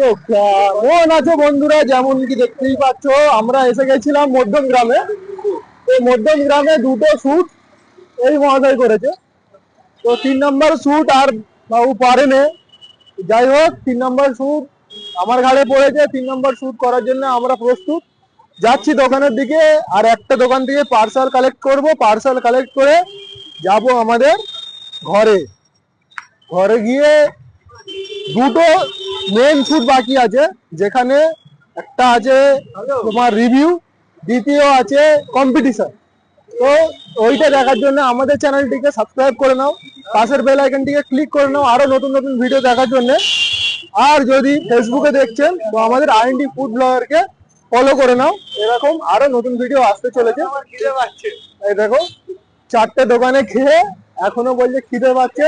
তো কেমন আছো বন্ধুরা, যেমন কি দেখতেই পাচ্ছ, আমরা এসে গেছিলাম মধ্যম গ্রামে। তো মধ্যম গ্রামে দুটো শুট এই মহাশয় করেছে। তো তিন নম্বর শুট আর বাবু পারেনে। যাই হোক, তিন নম্বর শুট আমার ঘাড়ে পড়েছে, তিন নম্বর শুট করার জন্য আমরা প্রস্তুত। যাচ্ছি দোকানের দিকে, আর একটা দোকান থেকে পার্সেল কালেক্ট করব। পার্সেল কালেক্ট করে যাব আমাদের ঘরে। ঘরে গিয়ে দুটো মেন শুট বাকি আছে, যেখানে একটা আছে তোমার রিভিউ দ্বিতীয় আছে কম্পিটিশন তো ওইটা দেখার জন্য আমাদের চ্যানেলটিকে সাবস্ক্রাইব করে নাও, পাশের বেল আইকনটিকে ক্লিক করে নাও, আরও নতুন নতুন ভিডিও দেখার জন্য। আর যদি ফেসবুকে দেখছেন, তো আমাদের আইএনডি ফুড ব্লগারকে ফলো করে নাও। এরকম আরও নতুন ভিডিও আসতে চলেছে। এই দেখো, চারটে দোকানে খেয়ে এখনও বলছে খিদে পাচ্ছে।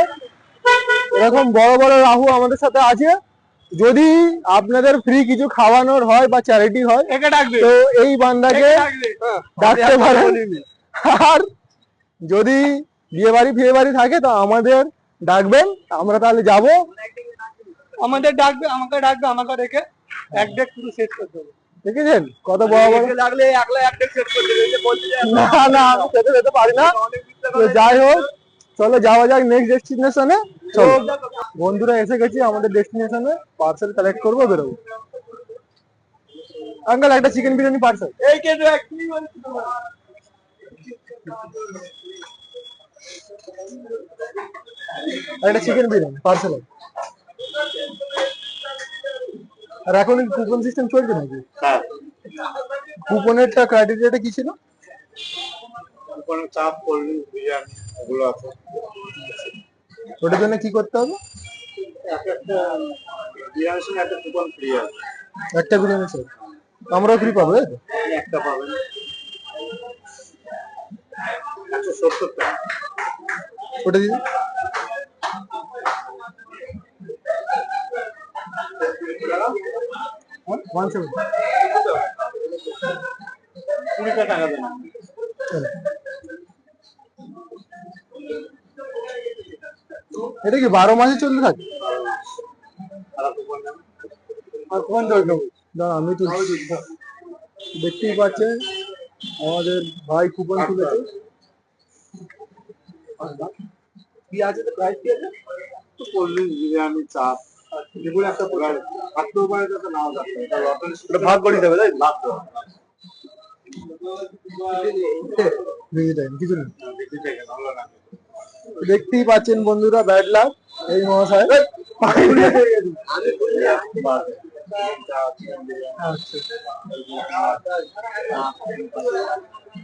এরকম বড় বড় রাহু আমাদের সাথে আছে। যদি আপনাদের ফ্রি কিছু খাওয়ানোর হয় বা চ্যারিটি হয় তো এই বান্দাকে ডাকতে পারেন। আর যদি বিয়ে বাড়ি ফিয়ে বাড়ি থাকে তো আমাদের ডাকবেন। আমরা তাহলে যাব। আমাদের ডাকবে আমাকে ডাকবে আমাকে রেখে এক ডেক পুরো সেট করে দেবো। দেখেছেন? কত বড় বড় লাগলে একলা এক ডেক না না আমি খেতে যেতে পারি না। যাই হোক চলো যাওয়া যাক নেক্সট ডেস্টিনেশনে চলো। বন্ধুরা এসে গেছি আমাদের ডেস্টিনেশনে পার্সেল কালেক্ট করব বেরোবো। আঙ্কেল একটা চিকেন বিরিয়ানি পার্সেল এই কে একটা চিকেন বিরিয়ানি পার্সেল আর এখন কুপন সিস্টেম চলছে নাকি? কুপনেরটা ক্রাইটেরিয়াটা কি ছিল? কোনো চাপ করলি বিরিয়ানি ওগুলো আছে। ওটার জন্য কি করতে হবে? এক একটা বিরিয়ানি স্যার আমরাও ফ্রি পাবো তাই তো? একটা পাবেন একশো সত্তর টাকা ওটা দিদি কুড়িটা টাকা দেন। এটা কি বারো মাসে চলতে থাকে দাঁড়া আমি তো দেখতেই পাচ্ছেন আমাদের ভাই কুপন তুলেছে। কি আছে? তো প্রাইস কি আছে? তো কোল্ড বিরিয়ানি চাপ এগুলো একটা তো নাও এটা ভাগ করে দেবে তাই? ভাগ করে। টাইম কিছু নেই দেখতেই পাচ্ছেন বন্ধুরা ব্যাড লাক এই মহাশয়।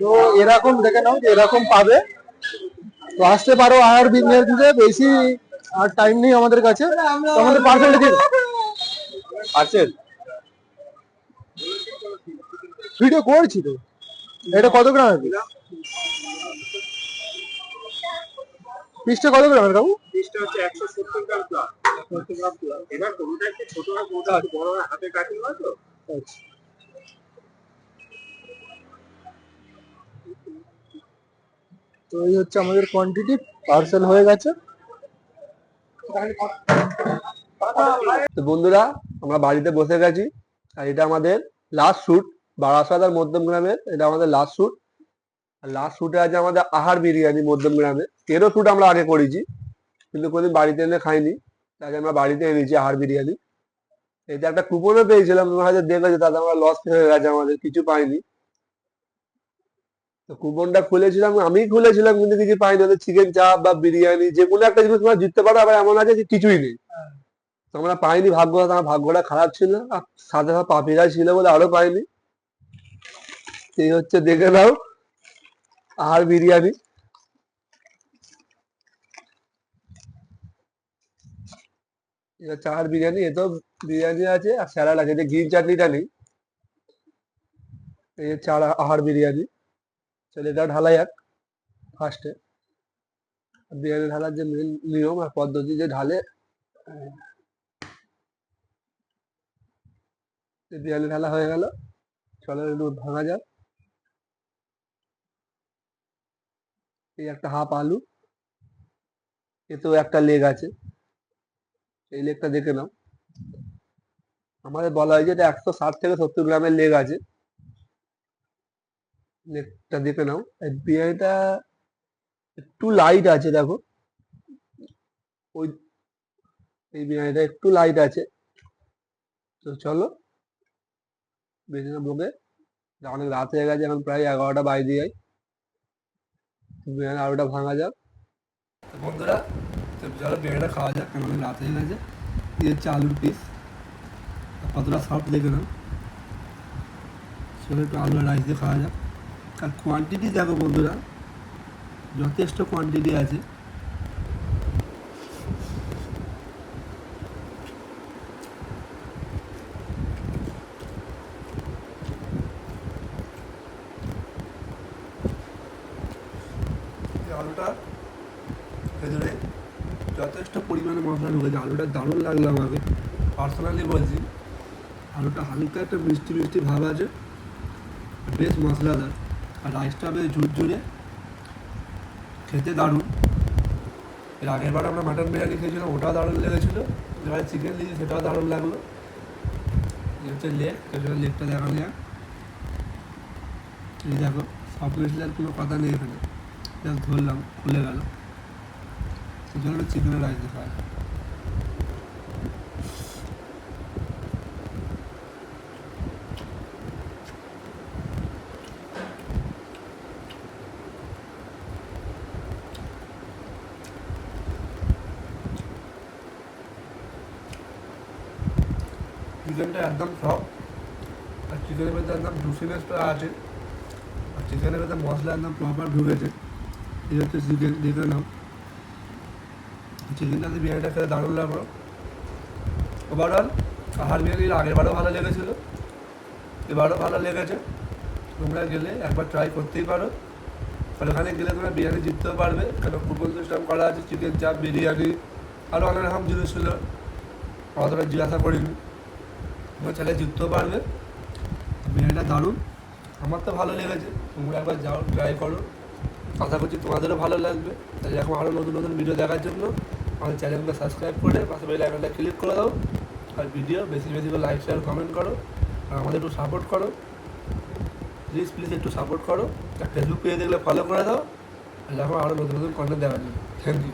তো এরকম দেখে নাও যে এরকম পাবে। তো আসতে পারো আর বিজনেস দিতে বেশি আর টাইম নেই আমাদের কাছে। তো আমাদের পার্সেল দিন। পার্সেল ভিডিও করছি তো। এটা কত গ্রামের পিসটা কত গ্রামের কাকু? পিসটা হচ্ছে একশো সত্তর গ্রাম প্লাস এবার কোনোটা একটু ছোট হয় কোনোটা একটু বড় হয় হাতে কাটি হয় তো? তো এই হচ্ছে আমাদের কোয়ান্টিটি পার্সেল হয়ে গেছে। তো বন্ধুরা আমরা বাড়িতে বসে গেছি আর এটা আমাদের লাস্ট শুট বারাসাত আর মধ্যম গ্রামের এটা আমাদের লাস্ট শুট আর লাস্ট শুটে আছে আমাদের আহার বিরিয়ানি মধ্যম গ্রামে। এরও শুট আমরা আগে করেছি, কিন্তু কোনোদিন বাড়িতে এনে খাইনি। তাকে আমরা বাড়িতে এনেছি আহার বিরিয়ানি। এটা একটা কুপনও পেয়েছিলাম হয়তো দেখেছ তাতে আমরা লস হয়ে গেছে আমাদের, কিছু পাইনি। তো কুপনটা খুলেছিলাম, আমি খুলেছিলাম, কিন্তু কিছু পাইনি। ওদের চিকেন চাপ বা বিরিয়ানি, যে কোনো একটা জিনিস তোমরা জিততে পারো, আবার এমন আছে যে কিছুই নেই। তো আমরা পাইনি ভাগ্য আমার ভাগ্যটা খারাপ ছিল। আর সাথে সাথে পাপিরা ছিল বলে আরও পাইনি। এই হচ্ছে দেখে নাও। আর বিরিয়ানি। চার বিরিয়ানি এতো বিরিয়ানি আছে আর স্যালাড আছে যে গ্রিন চাটনিটা নেই। এই চার আহার বিরিয়ানি, চলে এটা ঢালাই যাক ফার্স্টে বিরিয়ানি ঢালার যে মেন নিয়ম আর পদ্ধতি যে ঢালে বিরিয়ানি ঢালা হয়ে গেল, চলো একটু ভাঙা যাক। এই একটা হাফ আলু, এতেও একটা লেগ আছে। এই লেগটা দেখে নাও। আমাদের বলা হয়েছে এটা একশো ষাট থেকে সত্তর গ্রামের লেগ আছে। লেগটা দেখে নাও। বিরিয়ানিটা একটু লাইট আছে, দেখো। ওই এই বিরিয়ানিটা একটু লাইট আছে। তো চলো, বেশি না বকে। অনেক রাত হয়ে গেছে, এখন প্রায় এগারোটা বাইরে যায়। বিরিয়ানি আলুটা ভাঙা যাক। বন্ধুরা চলো বিরিয়ানিটা খাওয়া যাক কেন রাত হয়ে গেছে। দিয়ে হচ্ছে আলুর পিস কতটা সফট দেখে না সেগুলো একটু আলু রাইস দিয়ে খাওয়া যাক। আর কোয়ান্টিটি দেখো বন্ধুরা, যথেষ্ট কোয়ান্টিটি আছে এই আলুটা ভেতরে যথেষ্ট মশলা ঢুকেছে আলুটা দারুণ লাগল আমাকে। পার্সোনালি বলছি, আলুটা হালকা একটা মিষ্টি মিষ্টি ভাব আছে, বেশ মশলাদার, আর রাইসটা বেশ ঝুরঝুরে, খেতে দারুণ। এর আগের বার আমরা মাটন বিরিয়ানি খেয়েছিলাম, ওটাও দারুণ লেগেছিলো, এবার চিকেন দিয়েছি সেটাও দারুণ লাগল। হচ্ছে লেগ সেটা লেগটা দেখানো যাক। এই দেখো, সব মিশলার কোনো কথা নেই এখানে। ধরলাম, খুলে গেল। সেই জন্য চিকেনের রাইস দেখা চিকেনটা একদম সফট। আর চিকেনের মধ্যে একদম জুসিনেসটা আছে। আর চিকেনের মধ্যে মশলা একদম প্রপার ঢুকেছে। এই হচ্ছে চিকেন দেখে নাও। চিকেনটাতে বিরিয়ানিটা খেতে দারুণ লাগল। ওভারঅল আহার বিরিয়ানির আগের বারও ভালো লেগেছিলো। এবারও ভালো লেগেছে। তোমরা গেলে একবার ট্রাই করতেই পারো। আর ওখানে গেলে তোমরা বিরিয়ানি জিততেও পারবে। কেন ফুটবল সিস্টেম করা আছে চিকেন চাপ, বিরিয়ানি আরও অনেক রকম জিনিস ছিল। অতটা জিজ্ঞাসা করিনি। তোমরা চাইলে জিততেও পারবে। বিরিয়ানিটা দারুণ। আমার তো ভালো লেগেছে। তোমরা একবার যাও ট্রাই করো। আশা করছি তোমাদেরও ভালো লাগবে। তাই এখন আরও নতুন নতুন ভিডিও দেখার জন্য আমাদের চ্যানেলটা সাবস্ক্রাইব করে পাশে বেল ক্লিক করে দাও। আর ভিডিও বেশি বেশি করে লাইক শেয়ার কমেন্ট করো। আর আমাদের একটু সাপোর্ট করো। প্লিজ প্লিজ একটু সাপোর্ট করো। আর ফেসবুক পেজে দেখলে ফলো করে দাও। আর এখন আরও নতুন নতুন কন্টেন্ট দেওয়ার জন্য। Thank you